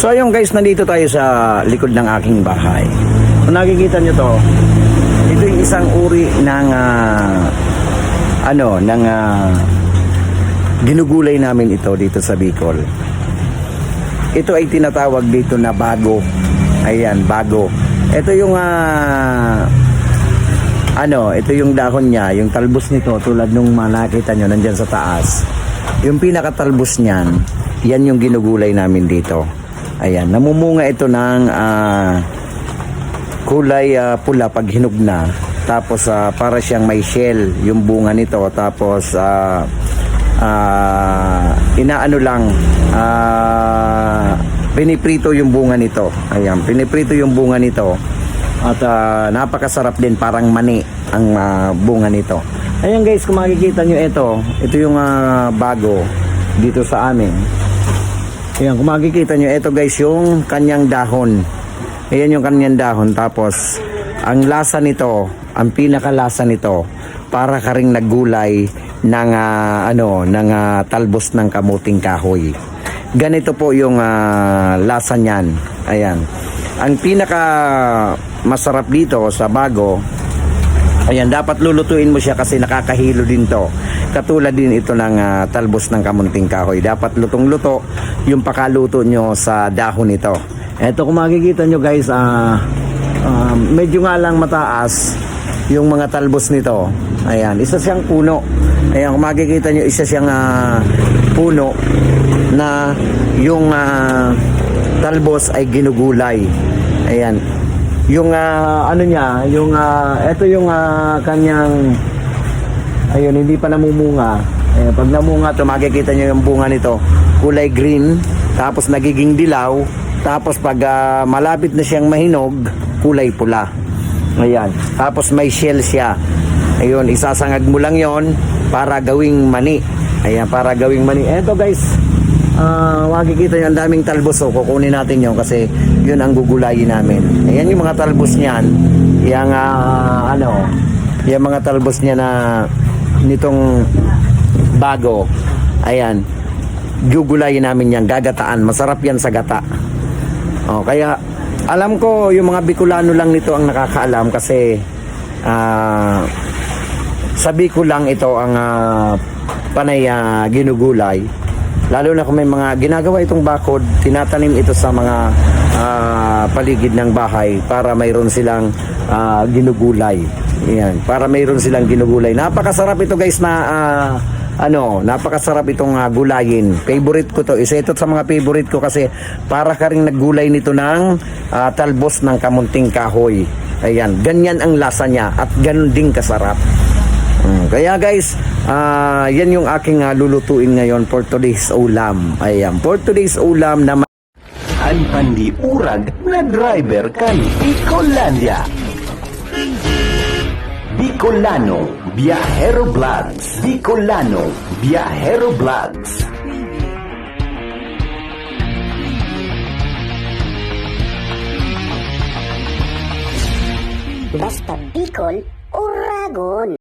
So ayun guys, nandito tayo sa likod ng aking bahay. Kung nakikita nyo to, ito yung isang uri ng ah, ano, ng ah, ginugulay namin ito dito sa Bicol. Ito ay tinatawag dito na bago. Ayan, bago. Ito yung ah, ano, ito yung dahon niya, yung talbos nito tulad nung nakita nyo nandyan sa taas. Yung pinakatalbos niyan, yan yung ginugulay namin dito. Ayan, namumunga ito ng ah, kulay ah, pula pag hinog na. Tapos ah, para siyang may shell yung bunga nito. Tapos ah, ah, inaano lang ah, piniprito yung bunga nito. Ayan, piniprito yung bunga nito. At ah, napakasarap din parang mani ang ah, bunga nito. Ayan guys, kung makikita nyo ito, ito yung ah, bago dito sa amin. Ayan, kung makikita nyo, ito guys yung kanyang dahon. Ayan yung kanyang dahon. Tapos, ang lasa nito, ang pinakalasa nito, para ka ring naggulay ng, ah, ano, ng ah, talbos ng kamuting kahoy. Ganito po yung ah, lasa niyan. Ayan. Ang pinaka masarap dito sa bago, Ayan, dapat lulutuin mo siya kasi nakakahilo din to. Katulad din ito ng ah, talbos ng kamunting kahoy. Dapat lutong-luto yung pakaluto nyo sa dahon nito. Ito kung makikita nyo guys, ah, ah, medyo nga lang mataas yung mga talbos nito. Ayan, isa siyang puno. Ayan, kung makikita nyo, isa siyang ah, puno na yung ah, talbos ay ginugulay. Ayan, yung ah, ano niya, yung ah, ito yung ah, kanyang ayun, hindi pa namumunga. Ayun, pag namunga to, makikita niyo yung bunga nito, kulay green, tapos nagiging dilaw, tapos pag ah, malapit na siyang mahinog, kulay pula. Ayan. Tapos may shell siya. Ayun, isasangag mo lang yon para gawing mani. Ayan, para gawing mani. Eto guys, Ah, makikita nyo ang daming talbos so kukunin natin yon kasi yun ang gugulayin namin. Ayan yung mga talbos niyan. Yang ah, ano, yung mga talbos niya na nitong bago. Ayan. Gugulayin namin yan, gagataan. Masarap yan sa gata. Oh, kaya alam ko yung mga Bicolano lang nito ang nakakaalam kasi ah sabi ko lang ito ang ah, panay ah, ginugulay. Lalo na kung may mga ginagawa itong bakod, tinatanim ito sa mga ah, paligid ng bahay para mayroon silang ah, ginugulay. Yan, para mayroon silang ginugulay. Napakasarap ito guys na ah, ano, napakasarap itong ah, gulayin. Favorite ko to. Isa ito sa mga favorite ko kasi para ka rin naggulay nito ng ah, talbos ng kamunting kahoy. Ayan, ganyan ang lasa niya at ganun din kasarap. Mm, Kaya guys, ah, yan yung aking ah, lulutuin ngayon for today's ulam. Ayan, for today's ulam na Ang pandi urag na driver kan Bicolandia. Bicolano Biahero Vlogs. Bicolano Biahero Vlogs. Basta Bicol, Uragon.